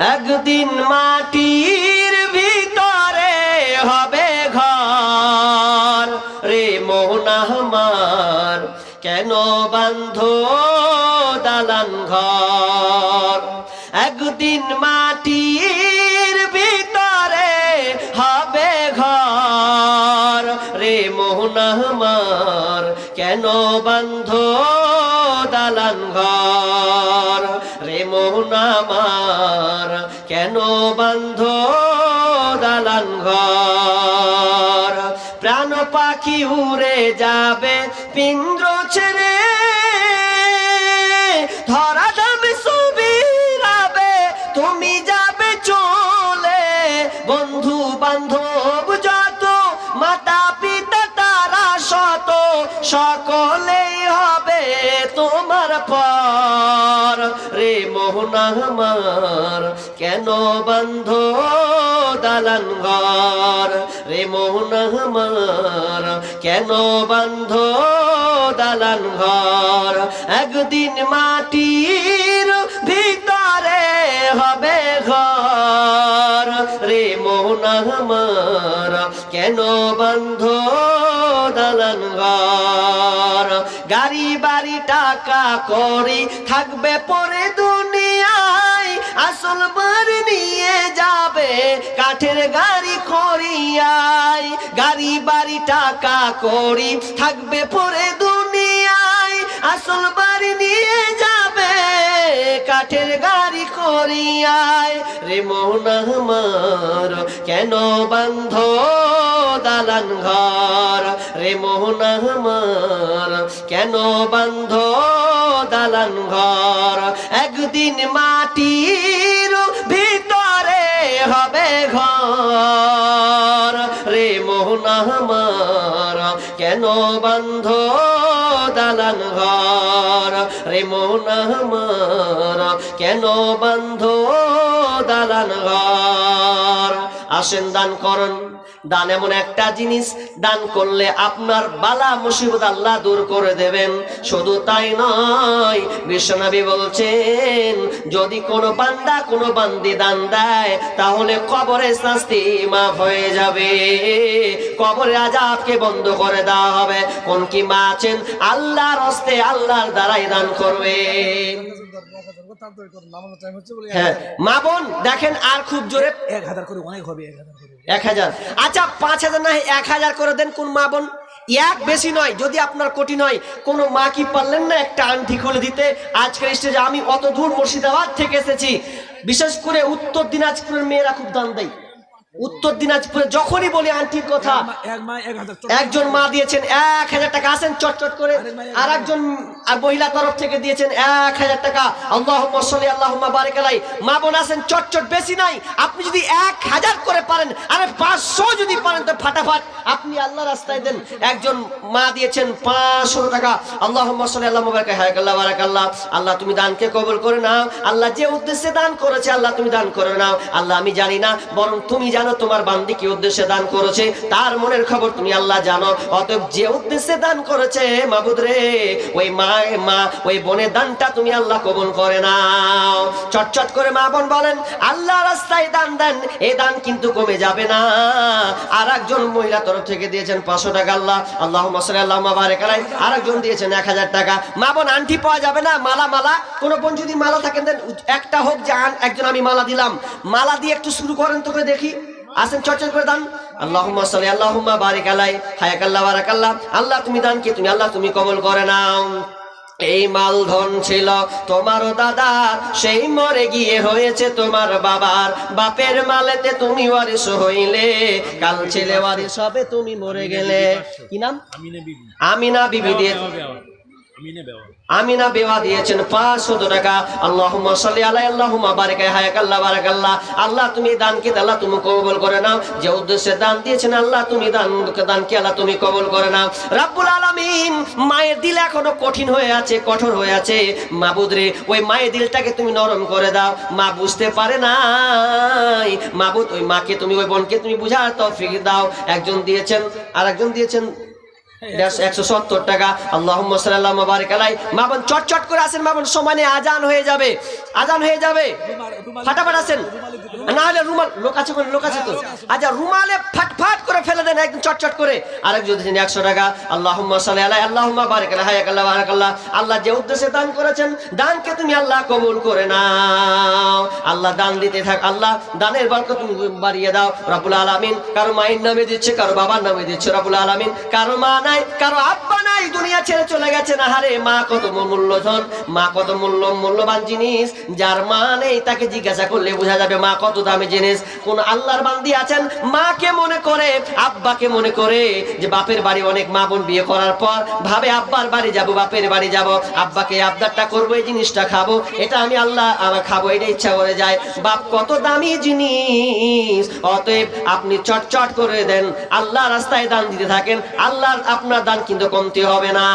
একদিন মাটির ভিতরে হবে ঘর। রে মোহনাহমার কেন বান্ধ দালান ঘর? একদিন মাটির মোহনাহমার কেন বান্ধ দালান ঘর? রে মোহনামার কেন বান্ধ দালান ঘর? প্রাণ পাখি উড়ে যাবে পিন্দ্র ছেড়ে। ধরা দামে সুবিরাবে তুমি যাবে সকলেই হবে তোমার পর। রে মোহনাহমার কেন বন্ধ দালান ঘর? রে আমার, কেন বন্ধ দালান ঘর? একদিন মাটির রে মোহনাহমার কেন বন্ধ দালান ঘর গাড়ি, বাড়ি, টাকা করি থাকবে পরে দুনিয়ায়, আসল বাড়ি নিয়ে যাবে কাঠের গাড়ি করিয়ায় গাড়ি, বাড়ি, টাকা করি থাকবে পরে দুনিয়ায়, আসল বাড়ি নিয়ে করিয়ায় রে মোহনাহমার কেন বন্ধ দালান ঘর? রে মোহনাহমার কেন বন্ধ দালান ঘর? একদিন মাটির ভিতরে হবে ঘর। রে মোহন মোহনাহমার কেন বন্ধ দালান ঘর? রে মোহনাহমার কেন বন্ধ দালান ঘর? আসেন দান করন। দান এমন একটা জিনিস, দান করলে আপনার বালা মুসিবত আল্লাহ দূর করে দেবেন। শুধু তাই নয় বিশ্বনবী বলছেন, যদি কোনো বান্দা কোনো বান্দি দান দেয়, তাহলে কবরে শাস্তি মাফ হয়ে যাবে। কবরে আজাবকে বন্ধ করে দেওয়া হবে। কোন কি মা আছেন? আল্লাহর হস্তে আল্লাহর দ্বারাই দান করবে। হ্যাঁ। মা বোন দেখেন আর খুব জোরে এক হাজার করে অনেক হবে এক হাজার আচ্ছা পাঁচ হাজার না এক হাজার করে দেন কোন মা বোন? এক বেশি নয় যদি আপনার কোটি নয়। কোনো মা কি পারলেন না একটা আংটি খুলে দিতে? আজকের স্টেজে আমি অত দূর মুর্শিদাবাদ থেকে এসেছি। বিশেষ করে উত্তর দিনাজপুরের মেয়েরা খুব দান দেয়। উত্তর দিনাজপুরে যখনই বলি আন্টির কথা একজন মা দিয়েছেন এক হাজার টাকা। আসেন চটচট করে। আর একজন আর মহিলা তরফ থেকে দিয়েছেন এক হাজার টাকা। আল্লাহ সাল্লি আল্লাহ বারিকালাই মা বোন আসেন চটচট বেশি নাই। আপনি যদি এক হাজার করে পারেন আরে পাঁচশো যদি পারেন তো ফাটাফাট। আপনি আল্লাহ রাস্তায় দেন। একজন মা দিয়েছেন পাঁচশো টাকা। আল্লাহ সাল্লি আল্লাহ বারাকা হায়াক আল্লাহ বারাকাল্লাহ। আল্লাহ তুমি দানকে কবল করে নাও। আল্লাহ যে উদ্দেশ্যে দান করেছে আল্লাহ তুমি দান করে নাও। আল্লাহ আমি জানি না বরং তুমি জানো তোমার বান্দি কি উদ্দেশ্যে দান করেছে? তার মনের খবর তুমি আল্লাহ জানো। অতএব যে উদ্দেশ্যে দান করেছে, মাবুদ রে, ওই মা মা, ওই বোনের দানটা তুমি আল্লাহ কবুল করে নাও। চটচট করে মা বোন বলেন, আল্লাহ রাস্তায় দান দেন এই দান কিন্তু কমে যাবে না। আর একজন মহিলা তরফ থেকে দিয়েছেন পাঁচশো টাকা আল্লাহ। আল্লাহ মসলে আল্লাহ বারেক আলাই আর একজন দিয়েছেন এক হাজার টাকা। মা বোন, আন্টি পাওয়া যাবে না? মালা মালা। কোনো বোন যদি মালা থাকেন, দেন একটা হোক, যে একজন আমি মালা দিলাম। মালা দিয়ে একটু শুরু করেন তোকে দেখি। আসেন চর্চা করে দান। আল্লাহুম্মা সাল্লি আল্লাহুম্মা বারিক আলাই হায়াকাল্লাহ বারাকাল্লাহ। আল্লাহ তুমি দান কি? তুমি আল্লাহ তুমি কবল করে নাও। এই মালধন ছিল তোমার দাদা সেই মরে গিয়ে হয়েছে তোমার বাবার। বাপের মালেতে তুমি ওয়ারিস হইলে কাল ছেলে ওয়ারিস হবে তুমি মরে গেলে। কি নাম? আমিনা বিবি। দিয়ে আমিনে বেওয়া। দিয়েছেন সাল্লি বারিক হায়াক আল্লাহ বারাকাল্লাহ আল্লাহ, তুমি আল্লাহ তুমি কবুল করে নাও। যে উদ্দেশ্যে দান দিয়েছেন, আল্লাহ তুমি দান আল্লাহ তুমি করে নাও। রাব্বুল আলামিন, মায়ের দিল এখনও কঠিন হয়ে আছে, কঠোর হয়ে আছে। মাবুদ রে ওই মায়ের দিলটাকে তুমি নরম করে দাও। মা বুঝতে পারে নাই। মাবুদ ওই মাকে তুমি, ওই বোনকে তুমি বুঝার তৌফিক দাও। একজন দিয়েছেন আর একজন দিয়েছেন বারিক আচ্ছা আল্লাহ, বারিক বারাক যে উদ্দেশ্যে দান করেছেন, দানকে তুমি আল্লাহ কবুল করে নাও। আল্লাহ দান দিতে থাক, আল্লাহ দানের বরকত তুমি বাড়িয়ে দাও। রাবুল আলামিন কারও মায়ের নামে দিচ্ছে, কারও বাবার নামে দিচ্ছে রাবুল আলামিন। কারও মা নাই, কারও আব্বা নাই, দুনিয়া ছেড়ে চলে গেছে না, হারে মা কত মূল্যধন, মা কত মূল্য, মূল্যবান জিনিস, যার মা নেই তাকে জিজ্ঞাসা করলে বোঝা যাবে মা কত দামি জিনিস। কোন আল্লাহর বান্দি আছেন? মাকে মনে করে, আব্বাকে মনে করে যে বাপের বাড়ি অনেক মা বোন বিয়ে করার পর ভাবে আব্বার বাড়ি যাব, বাপের বাড়ি যাব, আব্বাকে আবদারটা করব, এই জিনিসটা খাব, এটা আমি আল্লাহ আমার খাব এটা ইচ্ছা করে যায়। বাপ কত দামি জিনিস, অতএব আপনি চটচট করে দেন, আল্লাহ রাস্তায় দান দিতে থাকেন, আল্লাহর আপনার দান কিন্তু কমতে হবে না।